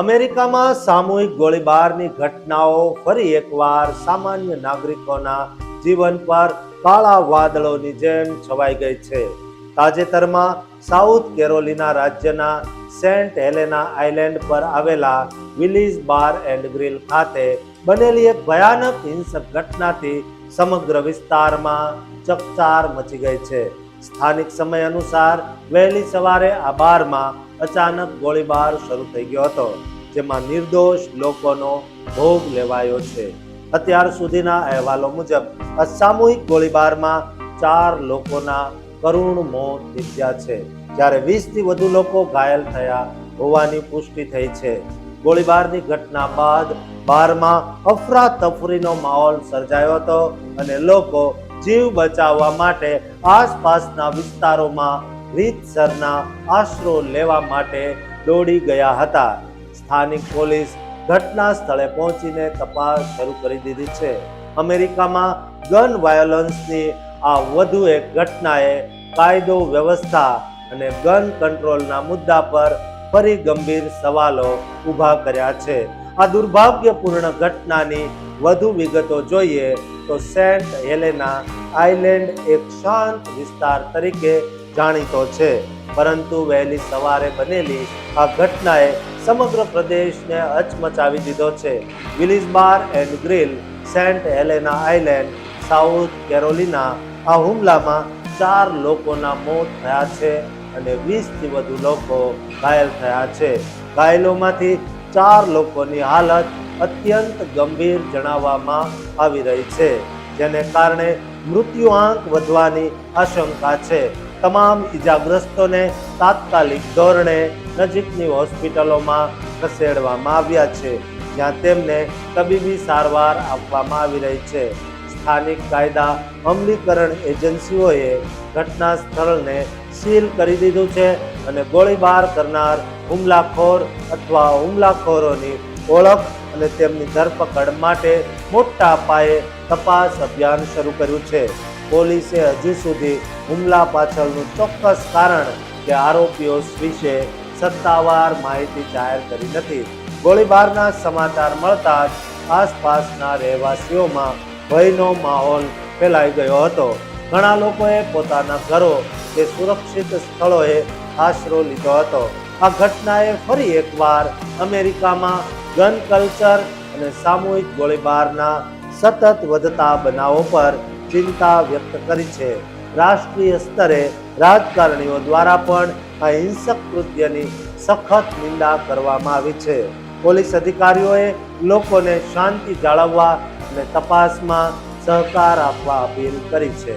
અમેરિકામાં સામૂહિક ગોળીબારની ઘટનાઓ ફરી એકવાર સામાન્ય નાગરિકોના જીવન પર કાળા વાદળોની જેમ છવાઈ ગઈ છે. તાજેતરમાં સાઉથ કેરોલિના રાજ્યના સેન્ટ હેલેના આઇલેન્ડ પર આવેલા વિલીઝ બાર એન્ડ ગ્રીલ ખાતે બનેલી એક ભયાનક હિંસક ઘટનાથી સમગ્ર વિસ્તારમાં ચકચાર મચી ગઈ છે. સ્થાનિક સમય અનુસાર વહેલી સવારે આ બારમાં અચાનક ગોળીબાર શરૂ થઈ ગયો હતો, જેમાં નિર્દોષ લોકોનો ભોગ લેવાયો છે. અત્યાર સુધીના અહેવાલો મુજબ, અસામૂહિક ગોળીબારમાં ચાર લોકોના કરુણ મોત નીપજ્યા છે, જ્યારે વીસથી વધુ લોકો ઘાયલ થયા હોવાની પુષ્ટિ થઈ છે. ગોળીબારની ઘટના બાદ બારમાં અફરાતફરીનો માહોલ સર્જાયો હતો અને લોકો જીવ બચાવવા માટે આસપાસના વિસ્તારોમાં રીતસરના આશરો લેવા માટે દોડી ગયા હતા. સ્થાનિક પોલીસ ઘટના સ્થળે પહોંચીને તપાસ શરૂ કરી દીધી છે. અમેરિકામાં ગન વાયોલન્સની આ વધુ એક ઘટનાએ કાયદો વ્યવસ્થા અને ગન કંટ્રોલના મુદ્દા પર ફરી ગંભીર સવાલો ઊભા કર્યા છે. આ દુર્ભાગ્યપૂર્ણ ઘટનાની વધુ વિગતો જોઈએ તો સેન્ટ હેલેના આઇલેન્ડ એક શાંત વિસ્તાર તરીકે જાણીતો છે. પરંતુ વહેલી સવારે બનેલી આ ઘટનાએ સમગ્ર પ્રદેશને હચમચાવી દીધો છે. Willie's Bar and Grill, Saint Helena Island, South Carolina આ હુમલામાં ચાર લોકોના મોત થયા છે અને વીસથી વધુ લોકો ઘાયલ થયા છે. ઘાયલોમાંથી ચાર લોકોની હાલત અત્યંત ગંભીર જણાવવામાં આવી રહી છે, જેને કારણે મૃત્યુઆંક વધવાની આશંકા છે. તમામ ઈજાગ્રસ્તોને તાત્કાલિક ધોરણે નજીકની હોસ્પિટલોમાં ખસેડવામાં આવ્યા છે, જ્યાં તેમને તબીબી સારવાર આપવામાં આવી રહી છે. સ્થાનિક કાયદા અમલીકરણ એજન્સીઓએ ઘટના સ્થળને સીલ કરી દીધું છે અને ગોળીબાર કરનાર હુમલાખોર અથવા હુમલાખોરોની ઓળખ અને તેમની ધરપકડ માટે મોટા પાયે તપાસ અભિયાન શરૂ કર્યું છે. પોલીસે હજી સુધી હુમલા પાછળનું ચોક્કસ કારણ કે આરોપીઓ વિશે સત્તાવાર માહિતી જાહેર કરી નથી. ગોળીબારના સમાચાર મળતા જ આસપાસના રહેવાસીઓમાં ભયનો માહોલ ફેલાઈ ગયો હતો. ઘણા લોકોએ પોતાના ઘરો કે સુરક્ષિત સ્થળોએ આશરો લીધો હતો. આ ઘટનાએ ફરી એકવાર અમેરિકામાં ગન કલ્ચર અને સામૂહિક ગોળીબારના સતત વધતા બનાવો પર ચિંતા વ્યક્ત કરી છે. રાષ્ટ્રીય સ્તરે રાજકારણીઓ દ્વારા પણ આ હિંસક કૃત્યની સખત નિંદા કરવામાં આવી છે. પોલીસ અધિકારીઓએ લોકોને શાંતિ જાળવવા અને તપાસમાં સહકાર આપવા અપીલ કરી છે.